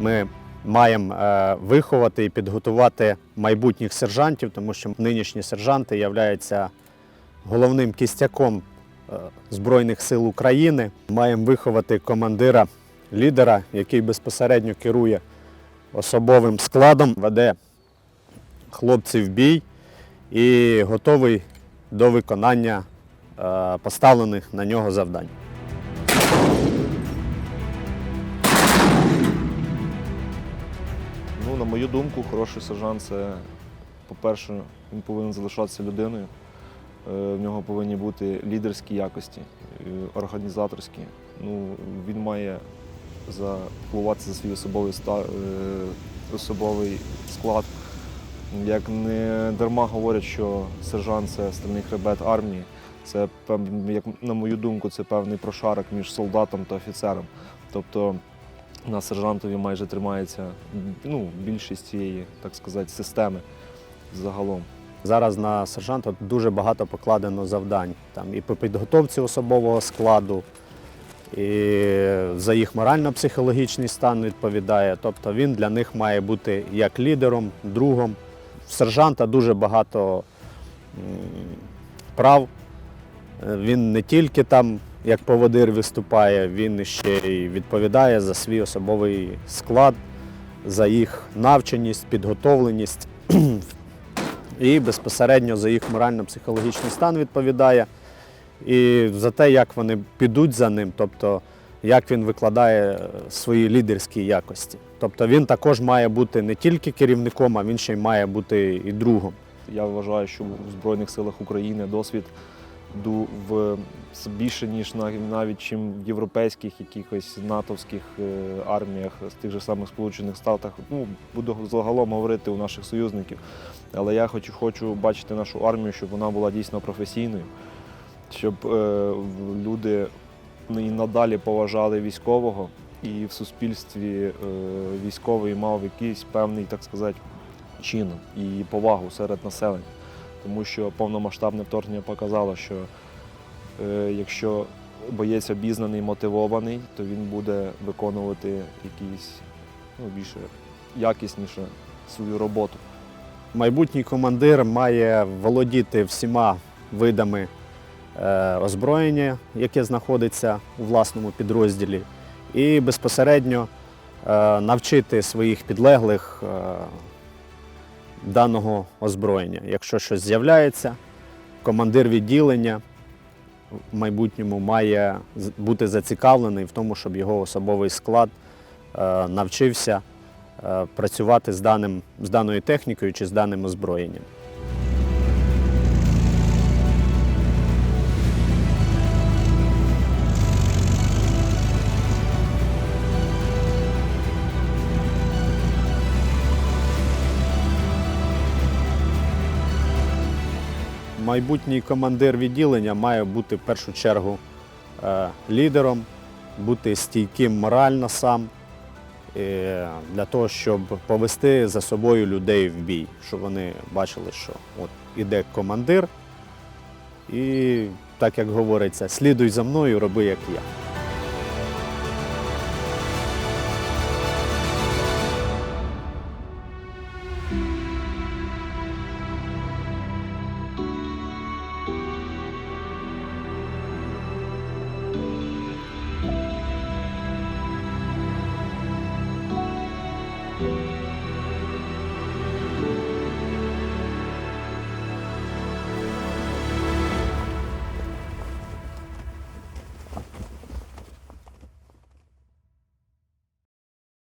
Ми маємо е, виховати і підготувати майбутніх сержантів, тому що нинішні сержанти являються головним кістяком е, Збройних сил України. Маємо виховати командира, лідера, який безпосередньо керує особовим складом, веде хлопців в бій і готовий до виконання е, поставлених на нього завдань. Ну, на мою думку, хороший сержант це, по-перше, він повинен залишатися людиною. Е, В нього повинні бути лідерські якості, е, організаторські. Ну, він має впливати за свій особовий, е, особовий склад. Як не дарма говорять, що сержант це стальний хребет армії. Це як на мою думку, це певний прошарок між солдатом та офіцером. Тобто на сержантові майже тримається ну, більшість цієї, так сказати, системи загалом. Зараз на сержанта дуже багато покладено завдань. Там і по підготовці особового складу, і за їх морально-психологічний стан відповідає. Тобто він для них має бути як лідером, другом. В сержанта дуже багато прав. Е, Він не тільки там як поводир виступає, він ще й відповідає за свій особовий склад, за їх навченість, підготовленість і безпосередньо за їх морально-психологічний стан відповідає. І за те, як вони підуть за ним, тобто як він викладає е, свої лідерські якості. Тобто він також має бути не тільки керівником, а він ще й має бути і другом. Я вважаю, що в Збройних силах України досвід в більше, ніж нав- навіть чим в європейських якихось натовських е, арміях з тих же самих Сполучених Штатах. Ну, буду загалом говорити у наших союзників. Але я хочу, хочу бачити нашу армію, щоб вона була дійсно професійною, щоб е, люди і надалі поважали військового, і в суспільстві е, військовий мав якийсь певний, так сказати, чин і повагу серед населення. Тому що повномасштабне вторгнення показало, що е, якщо боєць обізнаний, мотивований, то він буде виконувати якісь ну, більше якісніше свою роботу. Майбутній командир має володіти всіма видами е, озброєння, яке знаходиться у власному підрозділі, і безпосередньо е, навчити своїх підлеглих даного озброєння. Якщо щось з'являється, командир відділення в майбутньому має бути зацікавлений в тому, щоб його особовий склад е, навчився е, працювати з, даним, з даною технікою чи з даним озброєнням. Майбутній командир відділення має бути в першу чергу е, лідером, бути стійким морально сам, е, для того, щоб повести за собою людей в бій, щоб вони бачили, що от іде командир, і так як говориться, слідуй за мною, роби як я.